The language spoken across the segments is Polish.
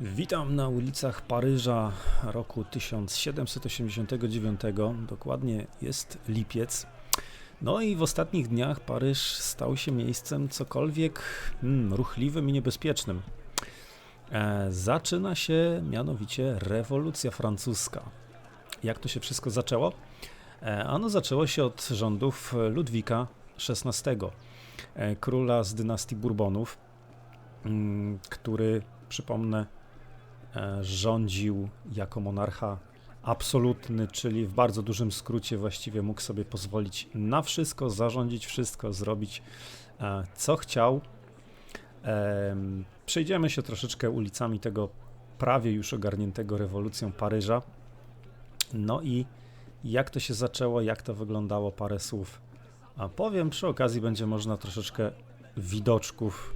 Witam na ulicach Paryża roku 1789. Dokładnie jest lipiec. No i w ostatnich dniach Paryż stał się miejscem cokolwiek hmm, ruchliwym i niebezpiecznym. E, zaczyna się mianowicie rewolucja francuska. Jak to się wszystko zaczęło? E, ano zaczęło się od rządów Ludwika XVI, e, króla z dynastii Bourbonów, mm, który, przypomnę, rządził jako monarcha absolutny, czyli w bardzo dużym skrócie właściwie mógł sobie pozwolić na wszystko, zarządzić wszystko, zrobić e, co chciał. Przejdziemy się troszeczkę ulicami tego prawie już ogarniętego rewolucją Paryża. No i jak to się zaczęło, jak to wyglądało, parę słów. A powiem, przy okazji będzie można troszeczkę widoczków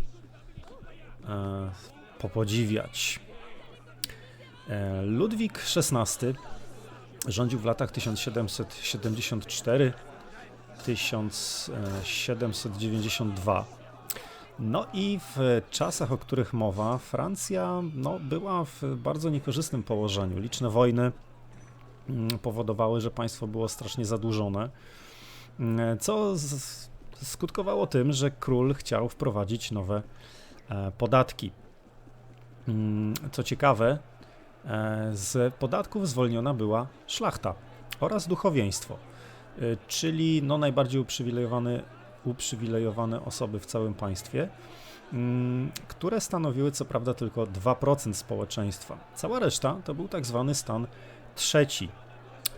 e, popodziwiać. E, Ludwik XVI rządził w latach 1774-1792. No i w czasach, o których mowa, Francja no, była w bardzo niekorzystnym położeniu. Liczne wojny mm, powodowały, że państwo było strasznie zadłużone, mm, co skutkowało tym, że król chciał wprowadzić nowe e, podatki. Mm, co ciekawe, z podatków zwolniona była szlachta oraz duchowieństwo, e, czyli no najbardziej uprzywilejowane, uprzywilejowane osoby w całym państwie, mm, które stanowiły co prawda tylko 2% społeczeństwa. Cała reszta to był tak zwany stan trzeci,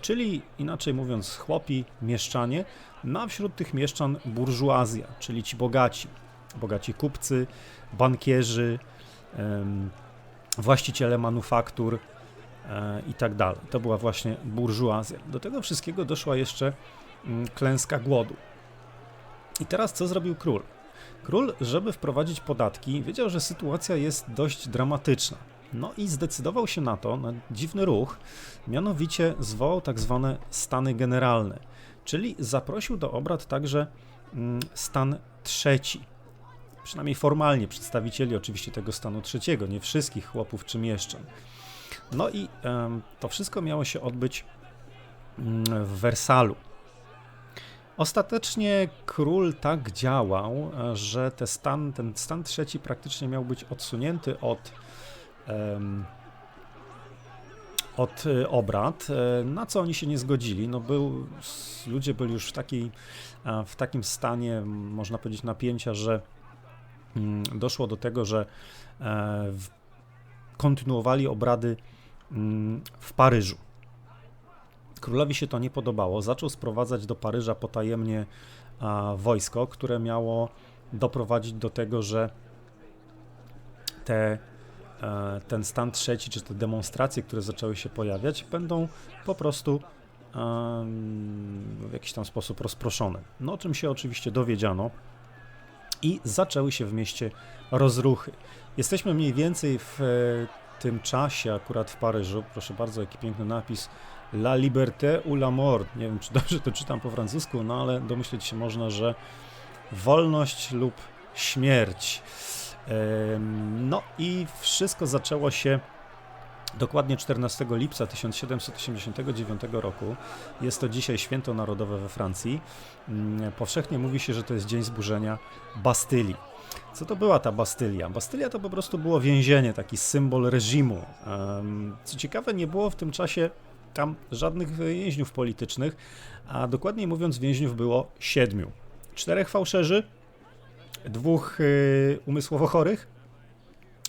czyli inaczej mówiąc chłopi, mieszczanie, no a wśród tych mieszczan burżuazja, czyli ci bogaci, bogaci kupcy, bankierzy, właściciele manufaktur e, i tak dalej. To była właśnie burżuazja. Do tego wszystkiego doszła jeszcze mm, klęska głodu. I teraz co zrobił król? Król, żeby wprowadzić podatki, wiedział, że sytuacja jest dość dramatyczna. No i zdecydował się na to, na dziwny ruch, mianowicie zwołał tak zwane stany generalne, czyli zaprosił do obrad także mm, stan trzeci przynajmniej formalnie przedstawicieli oczywiście tego stanu trzeciego, nie wszystkich chłopów czy mieszczan. No i to wszystko miało się odbyć um, w Wersalu. Ostatecznie król tak działał, że te stan, ten stan trzeci praktycznie miał być odsunięty od, od e, obrad, e, na co oni się nie zgodzili. No był, ludzie byli już w, w takim stanie, można powiedzieć, napięcia, że Mm, doszło do tego, że e, kontynuowali obrady mm, w Paryżu. Królowi się to nie podobało. Zaczął sprowadzać do Paryża potajemnie wojsko, które miało doprowadzić do tego, że te, e, ten stan trzeci, czy te demonstracje, które zaczęły się pojawiać, będą po prostu w jakiś tam sposób rozproszone. No o czym się oczywiście dowiedziano i zaczęły się w mieście rozruchy. Jesteśmy mniej więcej w e, tym czasie, akurat w Paryżu, proszę bardzo, jaki piękny napis, La liberté ou la mort. Nie wiem, czy dobrze to czytam po francusku, no ale domyśleć się można, że wolność lub śmierć. No i wszystko zaczęło się Dokładnie 14 lipca 1789 roku, jest to dzisiaj święto narodowe we Francji, mm, powszechnie mówi się, że to jest dzień zburzenia Bastylii. Co to była ta Bastylia? Bastylia to po prostu było więzienie, taki symbol reżimu. Co ciekawe, nie było w tym czasie tam żadnych więźniów politycznych, a dokładniej mówiąc, więźniów było siedmiu. Czterech fałszerzy, dwóch y, umysłowo chorych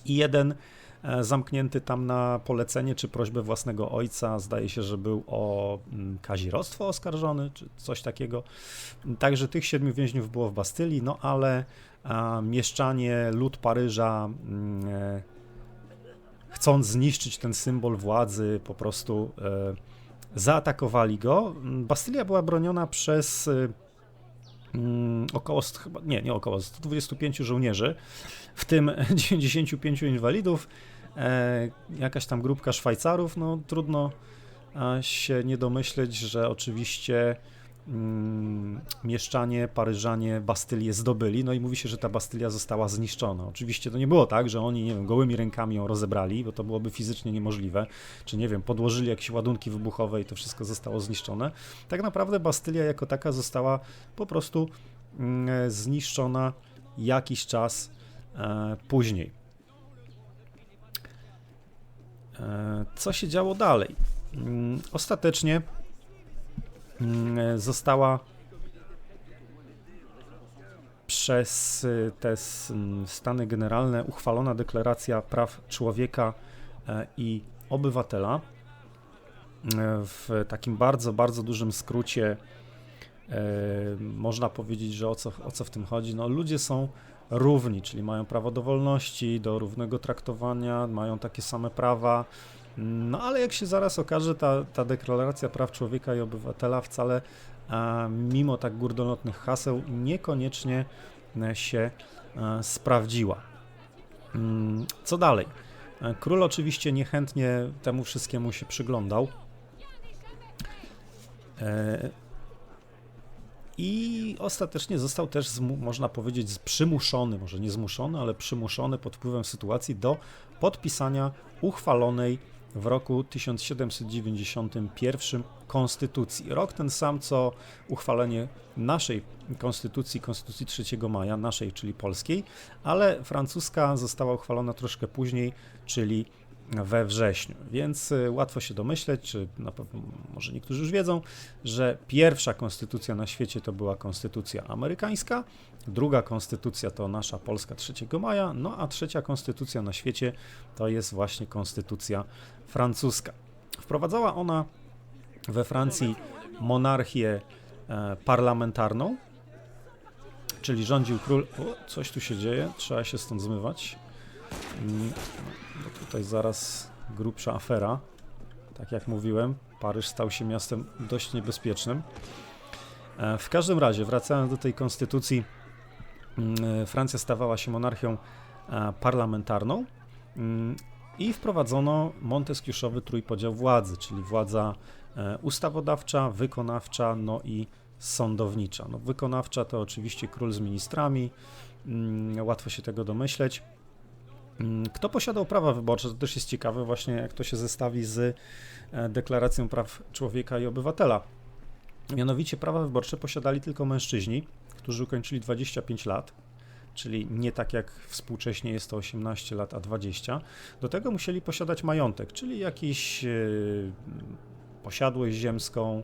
i jeden zamknięty tam na polecenie czy prośbę własnego ojca. Zdaje się, że był o mm, kazirostwo oskarżony, czy coś takiego. Także tych siedmiu więźniów było w Bastylii, no ale mieszczanie, lud Paryża, mm, e, chcąc zniszczyć ten symbol władzy, po prostu e, zaatakowali go. Bastylia była broniona przez e, mm, około, nie, nie około 125 żołnierzy, w tym 95 inwalidów e, jakaś tam grupka Szwajcarów, no trudno się nie domyśleć, że oczywiście mm, mieszczanie, Paryżanie Bastylię zdobyli, no i mówi się, że ta Bastylia została zniszczona. Oczywiście to nie było tak, że oni, nie wiem, gołymi rękami ją rozebrali, bo to byłoby fizycznie niemożliwe, czy nie wiem, podłożyli jakieś ładunki wybuchowe i to wszystko zostało zniszczone. Tak naprawdę Bastylia jako taka została po prostu mm, zniszczona jakiś czas e, później. E, co się działo dalej? Mm, ostatecznie mm, została przez y, te mm, Stany Generalne uchwalona deklaracja praw człowieka e, i obywatela. E, w takim bardzo, bardzo dużym skrócie można powiedzieć, że o co, o co w tym chodzi? No, ludzie są równi, czyli mają prawo do wolności, do równego traktowania, mają takie same prawa. No ale jak się zaraz okaże, ta, ta deklaracja praw człowieka i obywatela wcale, a, mimo tak górnolotnych haseł, niekoniecznie e, się e, sprawdziła. Mm, co dalej? E, król oczywiście niechętnie temu wszystkiemu się przyglądał. I ostatecznie został też, można powiedzieć, przymuszony, może nie zmuszony, ale przymuszony pod wpływem sytuacji do podpisania uchwalonej w roku 1791 konstytucji. Rok ten sam, co uchwalenie naszej konstytucji, konstytucji 3 maja, naszej, czyli polskiej, ale francuska została uchwalona troszkę później, czyli we wrześniu. Więc y, łatwo się domyśleć, czy na pewno może niektórzy już wiedzą, że pierwsza konstytucja na świecie to była konstytucja amerykańska, druga konstytucja to nasza Polska 3 maja, no a trzecia konstytucja na świecie to jest właśnie konstytucja francuska. Wprowadzała ona we Francji monarchię e, parlamentarną, czyli rządził król. O, coś tu się dzieje, trzeba się stąd zmywać. Mm, no tutaj zaraz grubsza afera. Tak jak mówiłem, Paryż stał się miastem dość niebezpiecznym. E, w każdym razie, wracając do tej konstytucji, mm, e, Francja stawała się monarchią e, parlamentarną mm, i wprowadzono monteskiuszowy trójpodział władzy, czyli władza ustawodawcza, wykonawcza, no i sądownicza. No, wykonawcza to oczywiście król z ministrami, łatwo się tego domyśleć. Mm, kto posiadał prawa wyborcze? To też jest ciekawe, właśnie jak to się zestawi z e, Deklaracją Praw Człowieka i Obywatela. Mianowicie prawa wyborcze posiadali tylko mężczyźni, którzy ukończyli 25 lat, czyli nie tak jak współcześnie jest to 18 lat, a 20. Do tego musieli posiadać majątek, czyli jakiś e, posiadłość ziemską,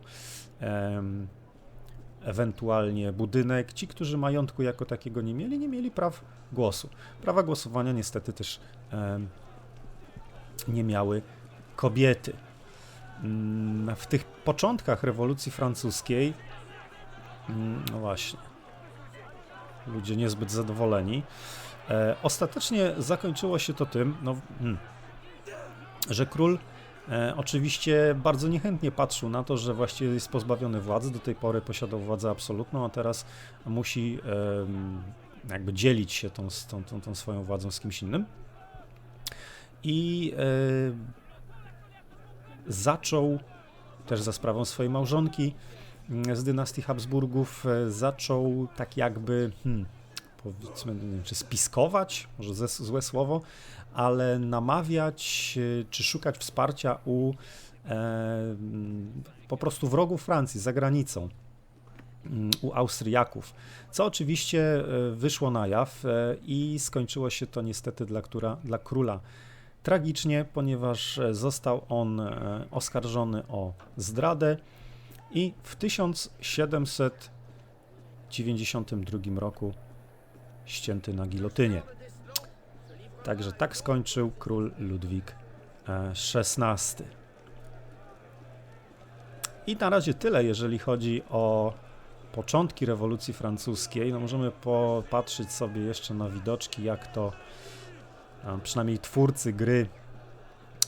ewentualnie budynek. Ci, którzy majątku jako takiego nie mieli, nie mieli praw głosu. Prawa głosowania niestety też nie miały kobiety. Mm, w tych początkach rewolucji francuskiej, mm, no właśnie, ludzie niezbyt zadowoleni. E, ostatecznie zakończyło się to tym, no, hmm, że król oczywiście bardzo niechętnie patrzył na to, że właściwie jest pozbawiony władzy. Do tej pory posiadał władzę absolutną, a teraz musi e, jakby dzielić się tą, tą, tą, tą swoją władzą z kimś innym. I e, zaczął też za sprawą swojej małżonki mm, z dynastii Habsburgów, e, zaczął tak jakby, hmm, powiedzmy, nie wiem, czy spiskować, może ze, złe słowo, ale namawiać e, czy szukać wsparcia u e, po prostu wrogów Francji za granicą mm, u Austriaków, co oczywiście e, wyszło na jaw e, i skończyło się to niestety dla, która, dla króla tragicznie, ponieważ został on oskarżony o zdradę i w 1792 roku ścięty na gilotynie. Także tak skończył król Ludwik XVI. E, I na razie tyle, jeżeli chodzi o początki rewolucji francuskiej. No możemy popatrzeć sobie jeszcze na widoczki, jak to e, przynajmniej twórcy gry,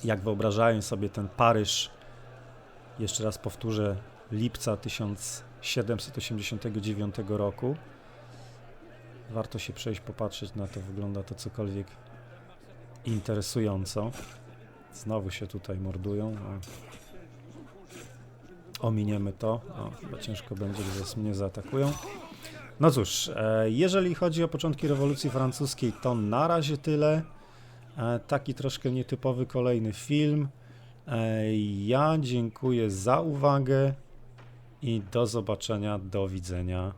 jak wyobrażają sobie ten Paryż. Jeszcze raz powtórzę, lipca 1789 roku. Warto się przejść, popatrzeć na to, wygląda to cokolwiek interesująco. Znowu się tutaj mordują. ominiemy to. O, chyba ciężko będzie, że mnie zaatakują. No cóż, e, jeżeli chodzi o początki rewolucji francuskiej, to na razie tyle. E, taki troszkę nietypowy kolejny film. E, ja dziękuję za uwagę i do zobaczenia, do widzenia.